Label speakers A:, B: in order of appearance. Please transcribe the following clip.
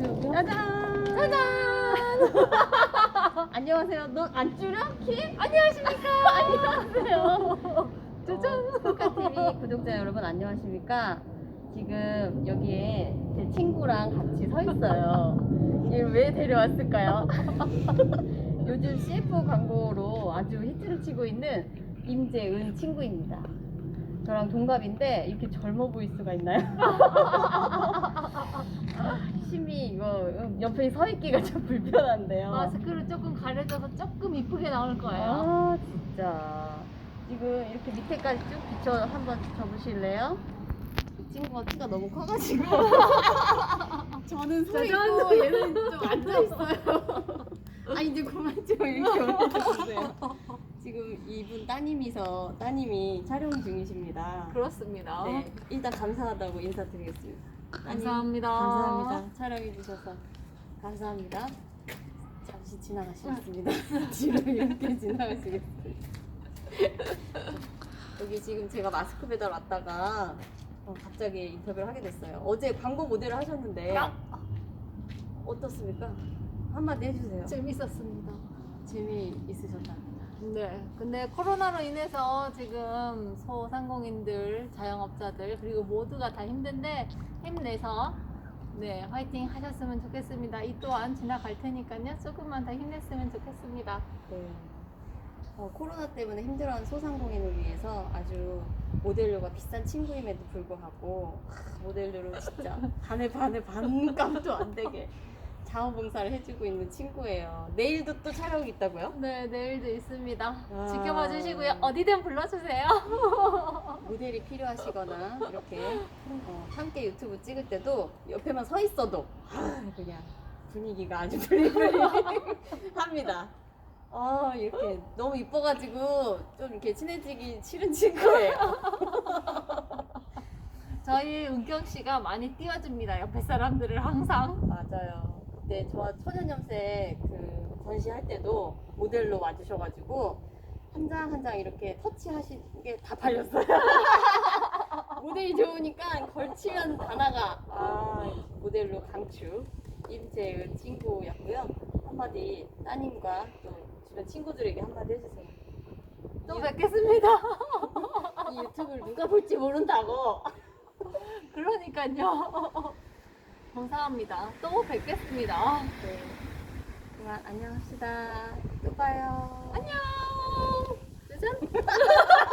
A: 짜잔!
B: 짜잔!
A: 안녕하세요. 너안 줄여? 키?
B: 안녕하십니까?
A: 안녕하세요.
B: 짜잔!
A: 스카TV 구독자 여러분 안녕하십니까? 지금 여기에 제 친구랑 같이 서 있어요. 얘를 왜 데려왔을까요? 요즘 CF 광고로 아주 히트를 치고 있는 임재은 친구입니다. 저랑 동갑인데 이렇게 젊어 보일 수가 있나요? 아, 심히 이거 옆에 서 있기가 좀 불편한데요.
B: 마스크를 조금 가려져서 조금 이쁘게 나올 거예요.
A: 아 진짜 지금 이렇게 밑에까지 쭉 비춰 한번 접으실래요? 이 친구가 키가 너무 커가지고 저는 서. 있고 얘는 좀 앉아 있어요. 아 이제 그만 좀 이렇게 올려주세요. 지금 이분 따님이서 따님이 촬영 중이십니다.
B: 그렇습니다.
A: 네, 일단 감사하다고 인사드리겠습니다. 따님,
B: 감사합니다.
A: 감사합니다. 촬영해 주셔서 감사합니다. 잠시 지나가시겠습니다. 뒤로 이렇게 지나가시겠습니다. 여기 지금 제가 마스크 배달 왔다가 어, 갑자기 인터뷰를 하게 됐어요. 어제 광고 모델을 하셨는데
B: 야!
A: 어떻습니까? 한마디 해주세요.
B: 재밌었습니다.
A: 재미 있으셨답니다.
B: 네. 근데 코로나로 인해서 지금 소상공인들, 자영업자들 그리고 모두가 다 힘든데 힘내서 네 화이팅 하셨으면 좋겠습니다. 이 또한 지나갈 테니까요. 조금만 더 힘냈으면 좋겠습니다.
A: 네. 어, 코로나 때문에 힘들어하는 소상공인을 위해서 아주 모델료가 비싼 친구임에도 불구하고 하, 모델료로 진짜 반에 반에 반값도 안 되게 자원봉사를 해주고 있는 친구예요. 내일도 또 촬영이 있다고요?
B: 네 내일도 있습니다.
A: 아.
B: 지켜봐 주시고요. 어디든 불러주세요.
A: 모델이 필요하시거나 이렇게 어, 함께 유튜브 찍을 때도 옆에만 서 있어도 아, 그냥 분위기가 아주 블링블링합니다. 아 이렇게 너무 이뻐가지고 좀 이렇게 친해지기 싫은 친구예요.
B: 저희 은경 씨가 많이 띄워줍니다. 옆에 사람들을 항상.
A: 맞아요. 그때 저 천연염색 그 전시할 때도 모델로 와주셔가지고 한 장 한 장 이렇게 터치하신 게 다 팔렸어요. 모델이 좋으니까 걸치면 다 나가. 아 모델로 강추 임재은 친구였고요. 한마디 따님과 또 주변 친구들에게 한마디 해주세요.
B: 또
A: 이-
B: 뵙겠습니다.
A: 이 유튜브를 누가 볼지 모른다고.
B: 그러니까요. 감사합니다. 또 뵙겠습니다.
A: 네. 그만 안녕합시다. 또 봐요.
B: 안녕. 짜잔.